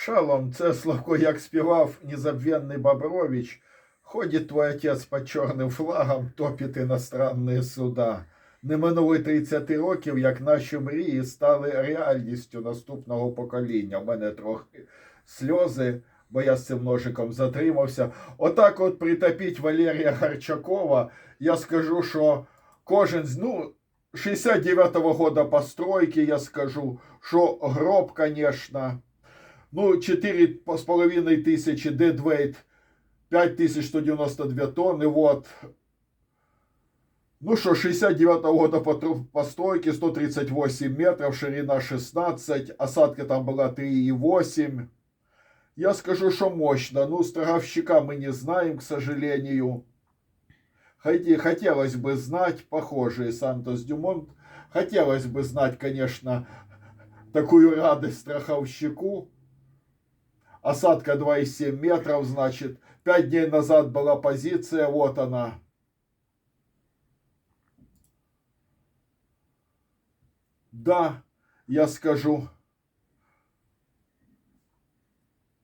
Шалом, це Славко, як співав незабвенний Бобрович. Ходить твой отец під чорним флагом, топить іностранні суда. Не минули 30 років, як наші мрії стали реальністю наступного покоління. У мене трохи сльози, бо я з цим ножиком затримався. Отак от притопіть Валерія Харчакова, я скажу, що кожен з, ну, 69-го года постройки, я скажу, що гроб, конечно, ну, 4,5 тисячі дедвейт, 5192 тонни, вот. Ну что, 69-го года потру- постройки, 138 метров, ширина 16, осадка там была 3,8. Я скажу, что мощно. Ну, страховщика мы не знаем, к сожалению. Хоте- Хотелось бы знать, похожие Сантос Дюмонт. Хотелось бы знать, конечно, такую радость страховщику. Осадка 2,7 метров, значит. Пять дней назад была позиция, вот она. Да, я скажу.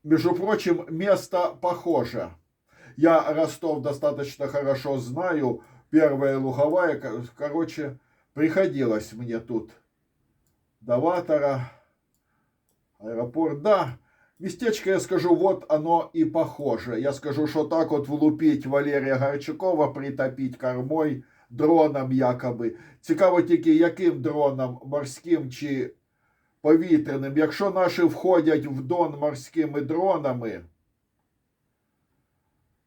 Между прочим, место похоже. Я Ростов достаточно хорошо знаю. Первая луговая, ко- короче, приходилось мне тут. Даватора, аэропорт, да. Местечко, я скажу, вот оно и похоже. Я скажу, что так вот влупить Валерія Гарчукова, притопить кормой дроном якоби. Цікаво тільки, яким дроном, морським чи повітряним. Якщо наші входять в Дон морськими дронами,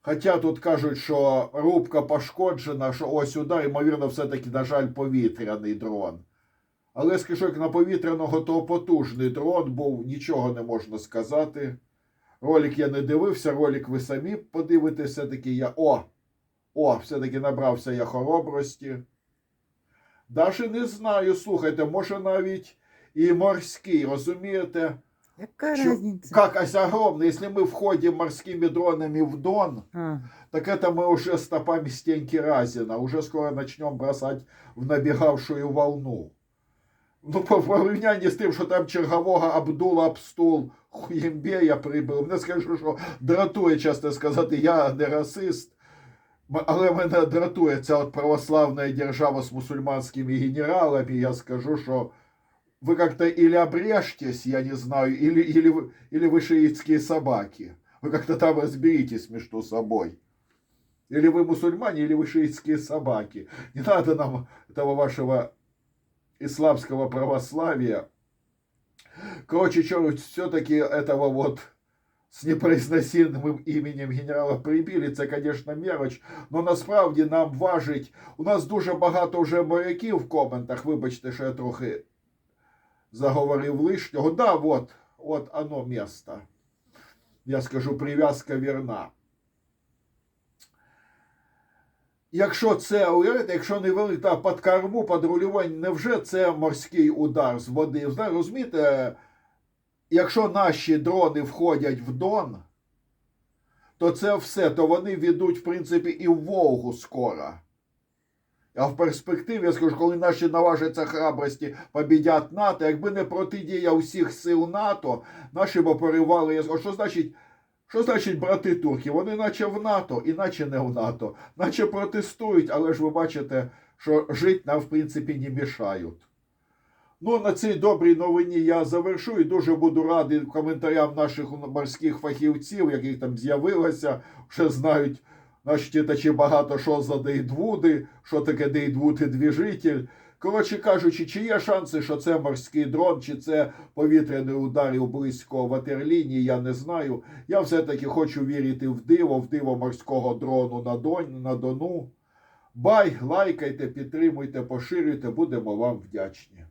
Хоча тут кажуть, що рубка пошкоджена, що ось удар, ймовірно, все-таки, на жаль, повітряний дрон. Але скажу, як на повітряного, то потужний дрон був, нічого не можна сказати. Ролик я не дивився, ролик ви самі подивитесь, все-таки я. О! О, все-таки набрався я хоробрості. Даже не знаю, слухайте, може навіть і морський, розумієте? Какая Чё- разница? Как ось огромно, если мы входим морскими дронами в Дон, А, так это мы уже стопами Стеньки Разина. Уже скоро начнем бросать в набегавшую волну. Ну, по порівнянні з тим, що там чергового Абдула Абстул Хуємбея прибив. Не скажу, що дратує, чесно сказати, я не расист. М- Але мене дратує ця от православна держава з мусульманськими генералами. Я скажу, що вы как-то или обрежьтесь, я не знаю, или, или, вы- или вы шиитские собаки. Вы как-то там разберитесь между собой. Или вы мусульмане, или вы шиитские собаки. Не надо нам этого вашего исламского православия. Короче, что все-таки этого вот с непроизносимым именем генерала прибили, це, конечно, мелоч, но насправді нам важить. У нас дуже багато вже моряків в коментах, вибачте, що я трохи заговорив лишнього. Да, вот, от оно место. Я скажу, прив'язка вірна. Якщо це уявляєте, якщо не вели та під корму, під рулювання, невже це морський удар з води? Зна- Розумієте, якщо наші дрони входять в Дон, то це все, то вони ведуть, в принципі, і в Волгу скоро. А в перспективі, я скажу, коли наші наважаться храбрості побідять НАТО, якби не протидія усіх сил НАТО, наші б поривали. Я скажу, що значить, що значить брати турки? Вони наче в НАТО, іначе не в НАТО, наче протестують, але ж ви бачите, що жити нам, в принципі, не мішають. Ну, на цій добрій новині я завершу і дуже буду радий коментарям наших морських фахівців, яких там з'явилося, вже знають наші читачі багато що за дейдвуди, що таке дейдвуд і двіжитель. Коротше кажучи, чи є шанси, що це морський дрон, чи це повітряний удар близько ватерлінії, я не знаю. Я все-таки хочу вірити в диво, в диво морського дрону на, Дон, на Дону. Бай, лайкайте, підтримуйте, поширюйте, будемо вам вдячні.